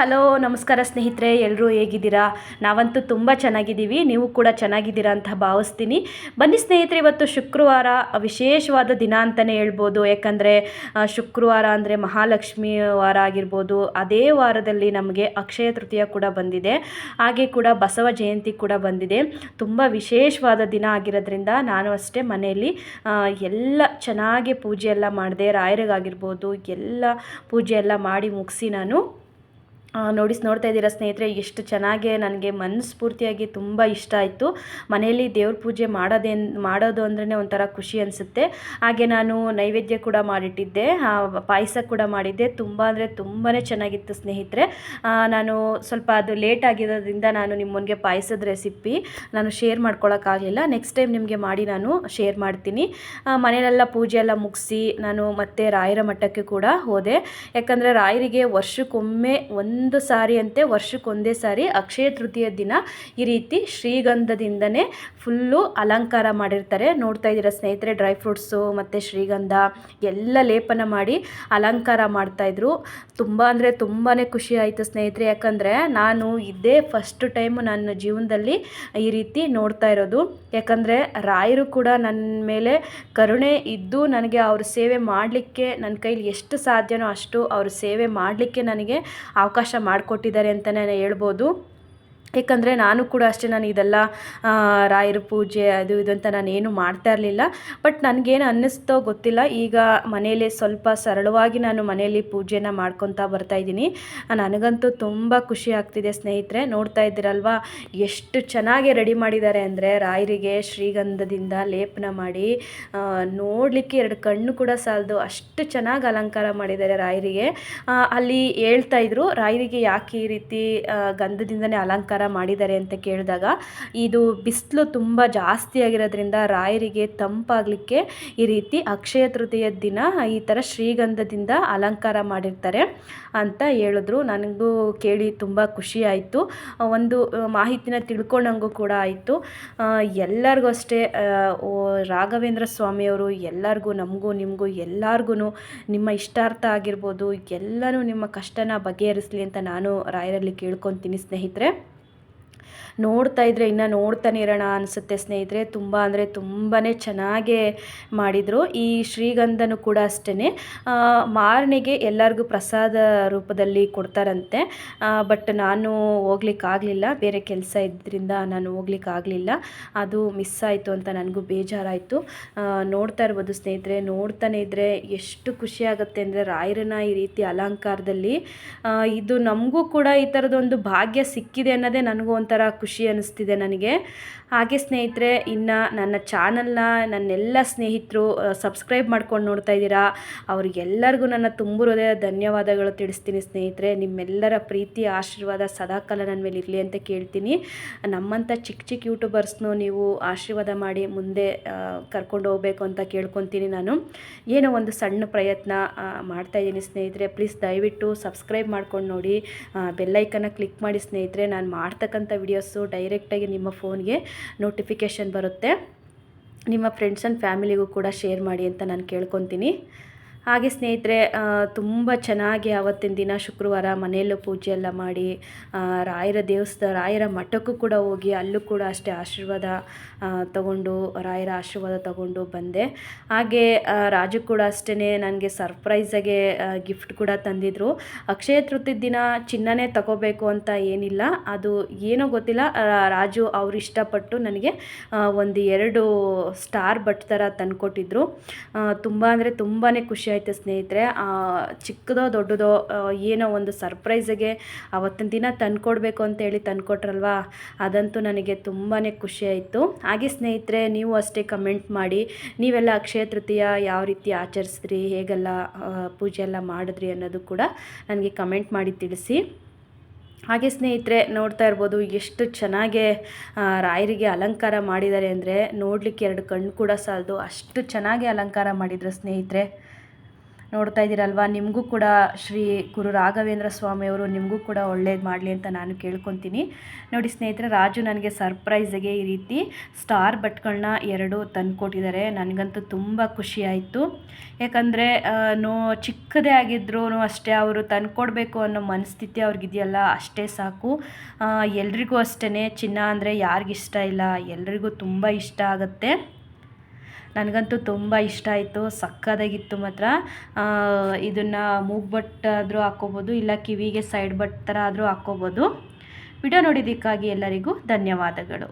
Hello, ನಮಸ್ಕಾರ ಸ್ನೇಹಿತರೆ ಎಲ್ಲರೂ ಹೇಗಿದ್ದೀರಾ? ನಾವಂತೂ ತುಂಬ ಚೆನ್ನಾಗಿದ್ದೀವಿ, ನೀವು ಕೂಡ ಚೆನ್ನಾಗಿದ್ದೀರಾ ಅಂತ ಭಾವಿಸ್ತೀನಿ. ಬನ್ನಿ ಸ್ನೇಹಿತರೆ, ಇವತ್ತು ಶುಕ್ರವಾರ, ವಿಶೇಷವಾದ ದಿನ ಅಂತಲೇ ಹೇಳ್ಬೋದು. ಯಾಕಂದರೆ ಶುಕ್ರವಾರ ಅಂದರೆ ಮಹಾಲಕ್ಷ್ಮಿ ವಾರ ಆಗಿರ್ಬೋದು. ಅದೇ ವಾರದಲ್ಲಿ ನಮಗೆ ಅಕ್ಷಯ ತೃತೀಯ ಕೂಡ ಬಂದಿದೆ. ಹಾಗೆ ಕೂಡ ಬಸವ ಜಯಂತಿ ಕೂಡ ಬಂದಿದೆ. ತುಂಬ ವಿಶೇಷವಾದ ದಿನ ಆಗಿರೋದ್ರಿಂದ ನಾನು ಅಷ್ಟೇ ಮನೆಯಲ್ಲಿ ಎಲ್ಲ ಚೆನ್ನಾಗಿ ಪೂಜೆ ಎಲ್ಲ ಮಾಡಿದೆ. ರಾಯರಿಗಾಗಿರ್ಬೋದು, ಎಲ್ಲ ಪೂಜೆ ಎಲ್ಲ ಮಾಡಿ ಮುಗಿಸಿ ನಾನು ಆ, ನೋಡಿ ನೋಡ್ತಾ ಇದ್ದೀರಾ ಸ್ನೇಹಿತರೆ ಎಷ್ಟು ಚೆನ್ನಾಗೆ ನನಗೆ ಮನಸ್ಫೂರ್ತಿಯಾಗಿ ತುಂಬ ಇಷ್ಟ ಆಯಿತು. ಮನೆಯಲ್ಲಿ ದೇವ್ರ ಪೂಜೆ ಮಾಡೋದೇ ಮಾಡೋದು ಅಂದ್ರೇ ಒಂಥರ ಖುಷಿ ಅನಿಸುತ್ತೆ. ಹಾಗೆ ನಾನು ನೈವೇದ್ಯ ಕೂಡ ಮಾಡಿಟ್ಟಿದ್ದೆ ಪಾಯಸ ಕೂಡ ಮಾಡಿದ್ದೆ. ತುಂಬ ಅಂದರೆ ತುಂಬಾ ಚೆನ್ನಾಗಿತ್ತು ಸ್ನೇಹಿತರೆ. ನಾನು ಸ್ವಲ್ಪ ಅದು ಲೇಟ್ ಆಗಿರೋದ್ರಿಂದ ನಾನು ನಿಮ್ಮೊಂದಿಗೆ ಪಾಯಸದ ರೆಸಿಪಿ ನಾನು ಶೇರ್ ಮಾಡ್ಕೊಳಕ್ಕಾಗಲಿಲ್ಲ ನೆಕ್ಸ್ಟ್ ಟೈಮ್ ನಿಮಗೆ ಮಾಡಿ ನಾನು ಶೇರ್ ಮಾಡ್ತೀನಿ. ಮನೆಯಲ್ಲೆಲ್ಲ ಪೂಜೆ ಎಲ್ಲ ಮುಗಿಸಿ ನಾನು ಮತ್ತೆ ರಾಯರ ಮಠಕ್ಕೆ ಕೂಡ ಹೋದೆ. ಯಾಕಂದರೆ ರಾಯರಿಗೆ ವರ್ಷಕ್ಕೊಮ್ಮೆ ಒಂದು ಸಾರಿ ಅಂತೆ, ವರ್ಷಕ್ಕೊಂದೇ ಸಾರಿ ಅಕ್ಷಯ ತೃತೀಯ ದಿನ ಈ ರೀತಿ ಶ್ರೀಗಂಧದಿಂದನೇ ಫುಲ್ಲು ಅಲಂಕಾರ ಮಾಡಿರ್ತಾರೆ. ನೋಡ್ತಾ ಇದ್ದೀರಾ ಸ್ನೇಹಿತರೆ, ಡ್ರೈ ಫ್ರೂಟ್ಸು ಮತ್ತು ಶ್ರೀಗಂಧ ಎಲ್ಲ ಲೇಪನ ಮಾಡಿ ಅಲಂಕಾರ ಮಾಡ್ತಾಯಿದ್ರು ತುಂಬ ಅಂದರೆ ತುಂಬಾ ಖುಷಿ ಆಯಿತು ಸ್ನೇಹಿತರೆ, ಯಾಕಂದರೆ ನಾನು ಇದೇ ಫಸ್ಟ್ ಟೈಮು ನನ್ನ ಜೀವನದಲ್ಲಿ ಈ ರೀತಿ ನೋಡ್ತಾ ಇರೋದು. ಯಾಕಂದರೆ ರಾಯರು ಕೂಡ ನನ್ನ ಮೇಲೆ ಕರುಣೆ ಇದ್ದು ನನಗೆ ಅವ್ರ ಸೇವೆ ಮಾಡಲಿಕ್ಕೆ ನನ್ನ ಕೈಲಿ ಎಷ್ಟು ಸಾಧ್ಯನೋ ಅಷ್ಟು ಅವ್ರ ಸೇವೆ ಮಾಡಲಿಕ್ಕೆ ನನಗೆ ಅವಕಾಶ ಮಾಡಿಕೊಟ್ಟಿದ್ದಾರೆ ಅಂತಲೇ ಹೇಳ್ಬೋದು. ಏಕೆಂದರೆ ನಾನು ಕೂಡ ಅಷ್ಟೇ ನಾನು ಇದೆಲ್ಲ ರಾಯರ ಪೂಜೆ ಅದು ಇದು ಅಂತ ನಾನೇನು ಮಾಡ್ತಾ ಇರಲಿಲ್ಲ. ಬಟ್ ನನಗೇನು ಅನ್ನಿಸ್ತೋ ಗೊತ್ತಿಲ್ಲ. ಈಗ ಮನೆಯಲ್ಲಿ ಸ್ವಲ್ಪ ಸರಳವಾಗಿ ನಾನು ಮನೆಯಲ್ಲಿ ಪೂಜೆನ ಮಾಡ್ಕೊತಾ ಬರ್ತಾಯಿದ್ದೀನಿ ನನಗಂತೂ ತುಂಬ ಖುಷಿ ಆಗ್ತಿದೆ ಸ್ನೇಹಿತರೆ. ನೋಡ್ತಾ ಇದ್ದೀರಲ್ವಾ? ಎಷ್ಟು ಚೆನ್ನಾಗಿ ರೆಡಿ ಮಾಡಿದ್ದಾರೆ ಅಂದರೆ ರಾಯರಿಗೆ ಶ್ರೀಗಂಧದಿಂದ ಲೇಪನ ಮಾಡಿ ನೋಡಲಿಕ್ಕೆ ಎರಡು ಕಣ್ಣು ಕೂಡ ಸಾಲದು ಅಷ್ಟು ಚೆನ್ನಾಗಿ ಅಲಂಕಾರ ಮಾಡಿದ್ದಾರೆ ರಾಯರಿಗೆ. ಅಲ್ಲಿ ಹೇಳ್ತಾ ಇದ್ರು, ರಾಯರಿಗೆ ಯಾಕೆ ಈ ರೀತಿ ಗಂಧದಿಂದನೇ ಅಲಂಕಾರ ಮಾಡಿದ್ದಾರೆ ಅಂತ ಕೇಳಿದಾಗ, ಇದು ಬಿಸಿಲು ತುಂಬ ಜಾಸ್ತಿ ಆಗಿರೋದ್ರಿಂದ ರಾಯರಿಗೆ ತಂಪಾಗಲಿಕ್ಕೆ ಈ ರೀತಿ ಅಕ್ಷಯ ತೃತೀಯ ದಿನ ಈ ಥರ ಶ್ರೀಗಂಧದಿಂದ ಅಲಂಕಾರ ಮಾಡಿರ್ತಾರೆ ಅಂತ ಹೇಳಿದ್ರು. ನನಗೂ ಕೇಳಿ ತುಂಬ ಖುಷಿ ಆಯಿತು. ಒಂದು ಮಾಹಿತಿನ ತಿಳ್ಕೊಂಡಂಗೂ ಕೂಡ ಆಯಿತು. ಎಲ್ಲರಿಗೂ ಅಷ್ಟೇ ರಾಘವೇಂದ್ರ ಸ್ವಾಮಿಯವರು ಎಲ್ಲರಿಗೂ, ನಮಗೂ, ನಿಮಗೂ ಎಲ್ಲರಿಗೂ ನಿಮ್ಮ ಇಷ್ಟಾರ್ಥ ಆಗಿರ್ಬೋದು, ಎಲ್ಲನೂ ನಿಮ್ಮ ಕಷ್ಟನ ಬಗೆಹರಿಸಲಿ ಅಂತ ನಾನು ರಾಯರಲ್ಲಿ ಕೇಳ್ಕೊತೀನಿ ಸ್ನೇಹಿತರೆ. ನೋಡ್ತಾ ಇದ್ರೆ, ಇನ್ನು ನೋಡ್ತಾನೆ ಇರೋಣ ಅನಿಸುತ್ತೆ ಸ್ನೇಹಿತರೆ. ತುಂಬ ಅಂದರೆ ತುಂಬಾ ಚೆನ್ನಾಗೇ ಮಾಡಿದರು. ಈ ಶ್ರೀಗಂಧನೂ ಕೂಡ ಅಷ್ಟೇ ಮಾರನೆಗೆ ಎಲ್ಲರಿಗೂ ಪ್ರಸಾದ ರೂಪದಲ್ಲಿ ಕೊಡ್ತಾರಂತೆ. ಬಟ್ ನಾನು ಹೋಗ್ಲಿಕ್ಕಾಗಲಿಲ್ಲ ಬೇರೆ ಕೆಲಸ ಇದ್ದರಿಂದ ನಾನು ಹೋಗ್ಲಿಕ್ಕಾಗಲಿಲ್ಲ ಅದು ಮಿಸ್ ಆಯಿತು ಅಂತ ನನಗೂ ಬೇಜಾರಾಯಿತು. ನೋಡ್ತಾ ಇರ್ಬೋದು ಸ್ನೇಹಿತರೆ. ನೋಡ್ತಾನೆ ಇದ್ದರೆ ಎಷ್ಟು ಖುಷಿ ಆಗುತ್ತೆ ಅಂದರೆ ರಾಯರನ ಈ ರೀತಿ ಅಲಂಕಾರದಲ್ಲಿ ಇದು ನಮಗೂ ಕೂಡ ಈ ಥರದೊಂದು ಭಾಗ್ಯ ಸಿಕ್ಕಿದೆ ಅನ್ನೋದೇ ನನಗೂ ಒಂಥರ ಖುಷಿ ಅನ್ನಿಸ್ತಿದೆ ನನಗೆ. ಹಾಗೆ ಸ್ನೇಹಿತರೆ, ಇನ್ನು ನನ್ನ ಚಾನಲ್ನ ನನ್ನೆಲ್ಲ ಸ್ನೇಹಿತರು ಸಬ್ಸ್ಕ್ರೈಬ್ ಮಾಡ್ಕೊಂಡು ನೋಡ್ತಾ ಇದ್ದೀರಾ? ಅವ್ರಿಗೆಲ್ಲರಿಗೂ ನನ್ನ ತುಂಬು ಹೃದಯ ಧನ್ಯವಾದಗಳು ತಿಳಿಸ್ತೀನಿ ಸ್ನೇಹಿತರೆ. ನಿಮ್ಮೆಲ್ಲರ ಪ್ರೀತಿ ಆಶೀರ್ವಾದ ಸದಾಕಾಲ ನನ್ನ ಮೇಲೆ ಇರಲಿ ಅಂತ ಕೇಳ್ತೀನಿ. ನಮ್ಮಂಥ ಚಿಕ್ಕ ಚಿಕ್ಕ ಯೂಟ್ಯೂಬರ್ಸ್ನೂ ನೀವು ಆಶೀರ್ವಾದ ಮಾಡಿ ಮುಂದೆ ಕರ್ಕೊಂಡು ಹೋಗಬೇಕು ಅಂತ ಕೇಳ್ಕೊತೀನಿ ನಾನು. ಏನೋ ಒಂದು ಸಣ್ಣ ಪ್ರಯತ್ನ ಮಾಡ್ತಾಯಿದ್ದೀನಿ ಸ್ನೇಹಿತರೆ. ಪ್ಲೀಸ್ ದಯವಿಟ್ಟು ಸಬ್ಸ್ಕ್ರೈಬ್ ಮಾಡ್ಕೊಂಡು ನೋಡಿ. ಬೆಲ್ಲೈಕನ್ನ ಕ್ಲಿಕ್ ಮಾಡಿ ಸ್ನೇಹಿತರೆ. ನಾನು ಮಾಡ್ತಕ್ಕಂಥ ವಿಡಿಯೋಸು ಡೈರೆಕ್ಟಾಗಿ ನಿಮ್ಮ ಫೋನ್ಗೆ ನೋಟಿಫಿಕೇಷನ್ ಬರುತ್ತೆ. ನಿಮ್ಮ ಫ್ರೆಂಡ್ಸ್ ಆ್ಯಂಡ್ ಫ್ಯಾಮಿಲಿಗೂ ಕೂಡ ಶೇರ್ ಮಾಡಿ ಅಂತ ನಾನು ಕೇಳ್ಕೊತೀನಿ. ಹಾಗೆ ಸ್ನೇಹಿತರೆ ತುಂಬ ಚೆನ್ನಾಗಿ ಆವತ್ತಿನ ದಿನ ಶುಕ್ರವಾರ ಮನೆಯಲ್ಲೂ ಪೂಜೆ ಎಲ್ಲ ಮಾಡಿ ರಾಯರ ದೇವಸ್ಥಾನ ರಾಯರ ಮಠಕ್ಕೂ ಕೂಡ ಹೋಗಿ ಅಲ್ಲೂ ಕೂಡ ಅಷ್ಟೇ ಆಶೀರ್ವಾದ ತಗೊಂಡು, ರಾಯರ ಆಶೀರ್ವಾದ ತಗೊಂಡು ಬಂದೆ. ಹಾಗೆ ರಾಜು ಕೂಡ ಅಷ್ಟೇ ನನಗೆ ಸರ್ಪ್ರೈಸಾಗೆ ಗಿಫ್ಟ್ ಕೂಡ ತಂದಿದ್ರು. ಅಕ್ಷಯ ತೃತೀಯ ದಿನ ಚಿನ್ನನೇ ತಗೋಬೇಕು ಅಂತ ಏನಿಲ್ಲ. ಅದು ಏನೋ ಗೊತ್ತಿಲ್ಲ. ರಾಜು ಅವ್ರು ಇಷ್ಟಪಟ್ಟು ನನಗೆ ಒಂದು ಎರಡು ಸ್ಟಾರ್ ಬಟ್ ಥರ ತಂದುಕೊಟ್ಟಿದ್ರು. ತುಂಬ ಅಂದರೆ ತುಂಬಾ ಖುಷಿ ಆಯಿತು ಸ್ನೇಹಿತರೆ ಚಿಕ್ಕದೋ ದೊಡ್ಡದೋ ಏನೋ ಒಂದು ಸರ್ಪ್ರೈಸಿಗೆ ಅವತ್ತಿನ ದಿನ ತಂದುಕೊಡ್ಬೇಕು ಅಂತೇಳಿ ತಂದ್ಕೊಟ್ರಲ್ವಾ? ಅದಂತೂ ನನಗೆ ತುಂಬಾ ಖುಷಿ ಆಯಿತು. ಹಾಗೆ ಸ್ನೇಹಿತರೆ, ನೀವು ಅಷ್ಟೇ ಕಮೆಂಟ್ ಮಾಡಿ, ನೀವೆಲ್ಲ ಅಕ್ಷಯ ತೃತೀಯ ಯಾವ ರೀತಿ ಆಚರಿಸಿದ್ರಿ, ಹೇಗೆಲ್ಲ ಪೂಜೆ ಎಲ್ಲ ಮಾಡಿದ್ರಿ ಅನ್ನೋದು ಕೂಡ ನನಗೆ ಕಮೆಂಟ್ ಮಾಡಿ ತಿಳಿಸಿ. ಹಾಗೆ ಸ್ನೇಹಿತರೆ, ನೋಡ್ತಾ ಇರ್ಬೋದು ಎಷ್ಟು ಚೆನ್ನಾಗೆ ರಾಯರಿಗೆ ಅಲಂಕಾರ ಮಾಡಿದ್ದಾರೆ ಅಂದರೆ ನೋಡಲಿಕ್ಕೆ ಎರಡು ಕಣ್ಣು ಕೂಡ ಸಾಲದು. ಅಷ್ಟು ಚೆನ್ನಾಗಿ ಅಲಂಕಾರ ಮಾಡಿದರು ಸ್ನೇಹಿತರೆ. ನೋಡ್ತಾ ಇದ್ದೀರಲ್ವಾ? ನಿಮಗೂ ಕೂಡ ಶ್ರೀ ಗುರು ರಾಘವೇಂದ್ರ ಸ್ವಾಮಿಯವರು ನಿಮಗೂ ಕೂಡ ಒಳ್ಳೇದು ಮಾಡಲಿ ಅಂತ ನಾನು ಕೇಳ್ಕೊತೀನಿ. ನೋಡಿ ಸ್ನೇಹಿತರೆ, ರಾಜು ನನಗೆ ಸರ್ಪ್ರೈಸಿಗೆ ಈ ರೀತಿ ಸ್ಟಾರ್ ಬಟ್ಗಳನ್ನ ಎರಡು ತಂದುಕೊಟ್ಟಿದ್ದಾರೆ. ನನಗಂತೂ ತುಂಬ ಖುಷಿ ಆಯಿತು. ಯಾಕಂದರೆ ನೋ ಚಿಕ್ಕದೇ ಆಗಿದ್ರೂ ಅಷ್ಟೇ ಅವರು ತಂದುಕೊಡ್ಬೇಕು ಅನ್ನೋ ಮನಸ್ಥಿತಿ ಅವ್ರಿಗಿದೆಯಲ್ಲ, ಅಷ್ಟೇ ಸಾಕು. ಎಲ್ರಿಗೂ ಅಷ್ಟೇ ಚಿನ್ನ ಅಂದರೆ ಯಾರಿಗಿಷ್ಟ ಇಲ್ಲ, ಎಲ್ರಿಗೂ ತುಂಬ ಇಷ್ಟ ಆಗುತ್ತೆ. ನನಗಂತೂ ತುಂಬ ಇಷ್ಟ ಆಯಿತು, ಸಕ್ಕದಾಗಿತ್ತು ಮಾತ್ರ. ಇದನ್ನು ಮೂಗ್ಬಟ್ ಆದರೂ ಹಾಕ್ಕೋಬೋದು, ಇಲ್ಲ ಕಿವಿಗೆ ಸೈಡ್ ಬಟ್ ಥರ ಆದರೂ ಹಾಕ್ಕೋಬೋದು. ವಿಡಿಯೋ ನೋಡಿದ್ದಕ್ಕಾಗಿ ಎಲ್ಲರಿಗೂ ಧನ್ಯವಾದಗಳು.